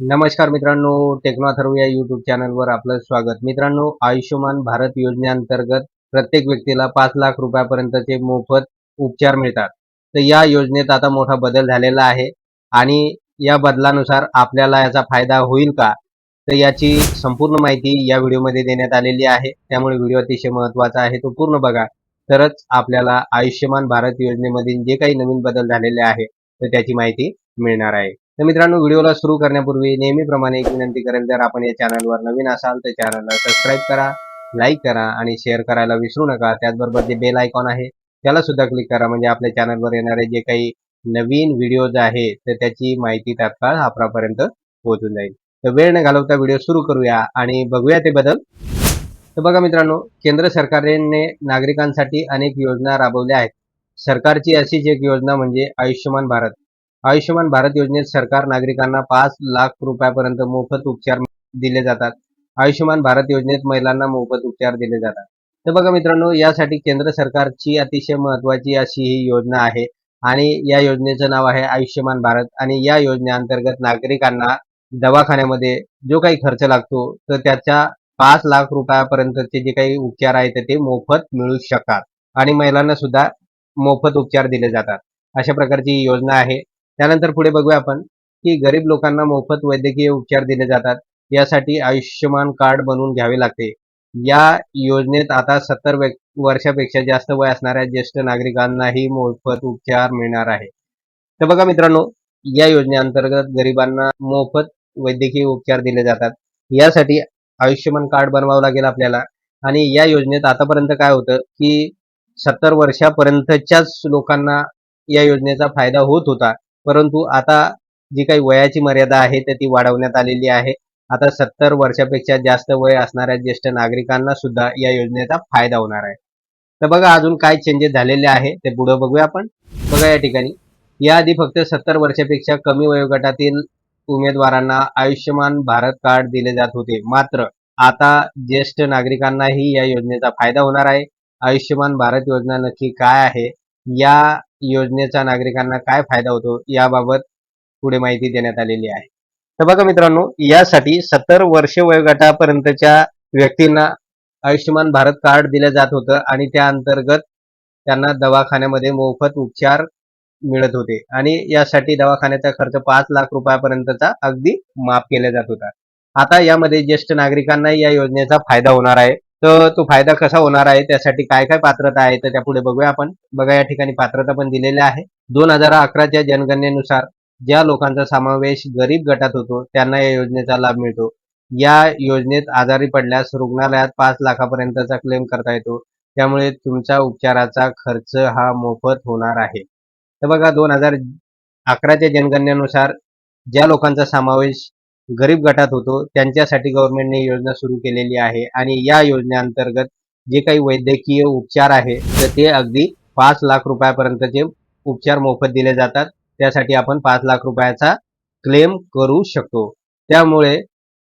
नमस्कार मित्रांनो टेक्नॉथर्व या युट्यूब चॅनलवर आपलं स्वागत. मित्रांनो आयुष्यमान भारत योजनेअंतर्गत प्रत्येक व्यक्तीला पाच लाख रुपयापर्यंतचे मोफत उपचार मिळतात. तर या योजनेत आता मोठा बदल झालेला आहे आणि या बदलानुसार आपल्याला याचा फायदा होईल का? तर याची संपूर्ण माहिती या व्हिडिओमध्ये देण्यात आलेली आहे. त्यामुळे व्हिडिओ अतिशय महत्त्वाचा आहे तो पूर्ण बघा. तरच आपल्याला आयुष्यमान भारत योजनेमधील जे काही नवीन बदल झालेले आहे तर त्याची माहिती मिळणार आहे. तर मित्रांनो व्हिडिओला सुरू करण्यापूर्वी नेहमीप्रमाणे एक विनंती करेल जर आपण या चॅनलवर नवीन असाल तर चॅनलला सबस्क्राईब करा लाईक करा आणि शेअर करायला विसरू नका. त्याचबरोबर जे बेल आयकॉन आहे त्याला सुद्धा क्लिक करा. म्हणजे आपल्या चॅनलवर येणारे जे काही नवीन व्हिडिओज आहे तर त्याची माहिती तात्काळ आपल्यापर्यंत पोहोचून जाईल. तर वेळ न घालवता व्हिडिओ सुरू करूया आणि बघूया ते बदल. तर बघा मित्रांनो केंद्र सरकारने नागरिकांसाठी अनेक योजना राबवल्या आहेत. सरकारची अशीच एक योजना म्हणजे आयुष्यमान भारत. आयुष्यमान भारत योजनेत सरकार नागरिकांना पाच लाख रुपयापर्यंत मोफत उपचार दिले जातात. आयुष्यमान भारत योजनेत महिलांना मोफत उपचार दिले जातात. तर बघा मित्रांनो यासाठी केंद्र सरकारची अतिशय महत्वाची अशी ही योजना आहे आणि या योजनेचं नाव आहे आयुष्यमान भारत आणि या योजनेअंतर्गत नागरिकांना दवाखान्यामध्ये जो काही खर्च लागतो तर त्याच्या पाच लाख रुपयापर्यंतचे जे काही उपचार आहेत ते मोफत मिळू शकतात आणि महिलांना सुद्धा मोफत उपचार दिले जातात. अशा प्रकारची ही योजना आहे. त्यानंतर पुढे बघूया आपण की गरीब लोकांना मोफत वैद्यकीय उपचार दिले जातात. यासाठी आयुष्यमान कार्ड बनवून घ्यावे लागते. या योजनेत आता सत्तर वर्षापेक्षा जास्त वय असणाऱ्या ज्येष्ठ नागरिकांनाही मोफत उपचार मिळणार आहे. तर बघा मित्रांनो या योजनेअंतर्गत गरिबांना मोफत वैद्यकीय उपचार दिले जातात. यासाठी आयुष्यमान कार्ड बनवावं लागेल आपल्याला. आणि या योजनेत आतापर्यंत काय होतं की सत्तर वर्षापर्यंतच्याच लोकांना या योजनेचा फायदा होत होता. परंतु आता जी काही वयाची मर्यादा आहे तर ती वाढवण्यात आलेली आहे. आता सत्तर वर्षापेक्षा जास्त वय असणाऱ्या ज्येष्ठ नागरिकांना सुद्धा या योजनेचा फायदा होणार आहे. तर बघा अजून काय चेंजेस झालेले आहे ते पुढे बघूया आपण. बघा या ठिकाणी. याआधी फक्त सत्तर वर्षापेक्षा कमी वयोगटातील उमेदवारांना आयुष्यमान भारत कार्ड दिले जात होते. मात्र आता ज्येष्ठ नागरिकांनाही या योजनेचा फायदा होणार आहे. आयुष्यमान भारत योजना नक्की काय आहे? या योजनेचा नागरिकांना काय फायदा होतो याबाबत पुढे माहिती देण्यात आलेली आहे. तर बघा मित्रांनो यासाठी सत्तर वर्ष वयोगटापर्यंतच्या व्यक्तींना आयुष्यमान भारत कार्ड दिलं जात होतं आणि त्या अंतर्गत त्यांना दवाखान्यामध्ये मोफत उपचार मिळत होते. आणि यासाठी दवाखान्याचा खर्च पाच लाख रुपयापर्यंतचा अगदी माफ केला जात होता. आता यामध्ये ज्येष्ठ नागरिकांना या योजनेचा फायदा होणार आहे. तर तो फायदा कसा होणार आहे? त्यासाठी काय काय पात्रता आहे? तर त्या पुढे बघूया आपण. बघा या ठिकाणी पात्रता पण दिलेल्या आहे. दोन हजार अकराच्या जनगणनेनुसार ज्या लोकांचा समावेश गरीब गटात होतो त्यांना या योजनेचा लाभ मिळतो. या योजनेत आजारी पडल्यास रुग्णालयात पाच लाखापर्यंतचा क्लेम करता येतो. त्यामुळे तुमचा उपचाराचा खर्च हा मोफत होणार आहे. तर बघा दोन हजार अकराच्या जनगणनेनुसार ज्या लोकांचा समावेश गरीब गटात होतो त्यांच्यासाठी गव्हर्नमेंटने योजना सुरू केलेली आहे आणि या योजनेअंतर्गत जे काही वैद्यकीय उपचार आहे तर ते अगदी पाच लाख रुपयापर्यंतचे उपचार मोफत दिले जातात. त्यासाठी आपण पाच लाख रुपयाचा क्लेम करू शकतो. त्यामुळे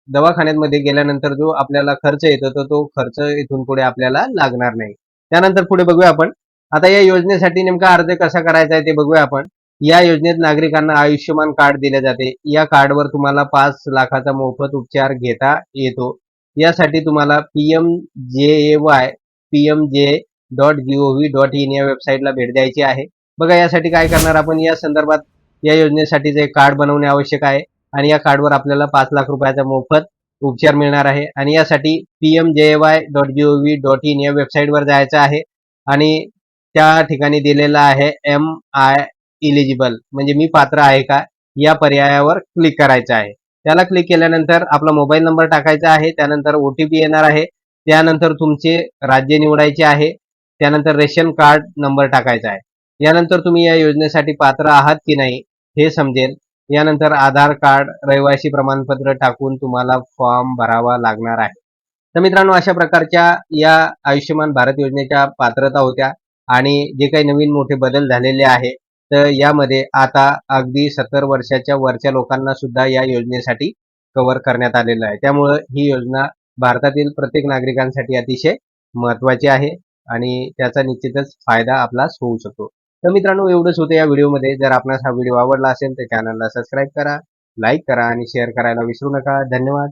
दवाखान्यांमध्ये गेल्यानंतर जो आपल्याला खर्च येतो तर तो खर्च इथून पुढे आपल्याला लागणार नाही. त्यानंतर पुढे बघूया आपण. आता या योजनेसाठी नेमका अर्ज कसा करायचा आहे ते बघूया आपण. या योजनेत नागरिकांना आयुष्यमान कार्ड दिले जाते. या कार्डवर तुम्हाला पाच लाखाचा मोफत उपचार घेता येतो. यासाठी तुम्हाला PM J A Y PM J dot G O V dot in या वेबसाईटला भेट द्यायची आहे. बघा यासाठी काय करणार आपण? या संदर्भात या योजनेसाठीचे एक कार्ड बनवणे आवश्यक आहे आणि या कार्डवर आपल्याला पाच लाख रुपयाचा मोफत उपचार मिळणार आहे. आणि यासाठी PM J Y dot G O V dot in या वेबसाईटवर जायचं आहे. आणि त्या ठिकाणी दिलेलं आहे एम आय इलिजिबल म्हणजे मी पात्र आहे का? या पर्यायावर क्लिक करायचं आहे. त्याला क्लिक केल्यानंतर आपला मोबाईल नंबर टाकायचा आहे. त्यानंतर ओ टी पी येणार आहे. त्यानंतर तुमचे राज्य निवडायचे आहे. त्यानंतर रेशन कार्ड नंबर टाकायचा आहे. यानंतर तुम्ही या योजनेसाठी पात्र आहात की नाही हे समजेल. यानंतर आधार कार्ड रहिवासी प्रमाणपत्र टाकून तुम्हाला फॉर्म भरावा लागणार आहे. तर मित्रांनो अशा प्रकारच्या या आयुष्यमान भारत योजनेच्या पात्रता होत्या आणि जे काही नवीन मोठे बदल झालेले आहे तर यामध्ये आता अगदी सत्तर वर्षाच्या वरच्या लोकांना सुद्धा या योजनेसाठी कव्हर करण्यात आलेलं आहे. त्यामुळं ही योजना भारतातील प्रत्येक नागरिकांसाठी अतिशय महत्वाची आहे आणि त्याचा निश्चितच फायदा आपलाच होऊ शकतो. तर मित्रांनो एवढंच होतं या व्हिडिओमध्ये. जर आपणास हा व्हिडिओ आवडला असेल तर चॅनलला सबस्क्राईब करा लाईक करा आणि शेअर करायला विसरू नका. धन्यवाद.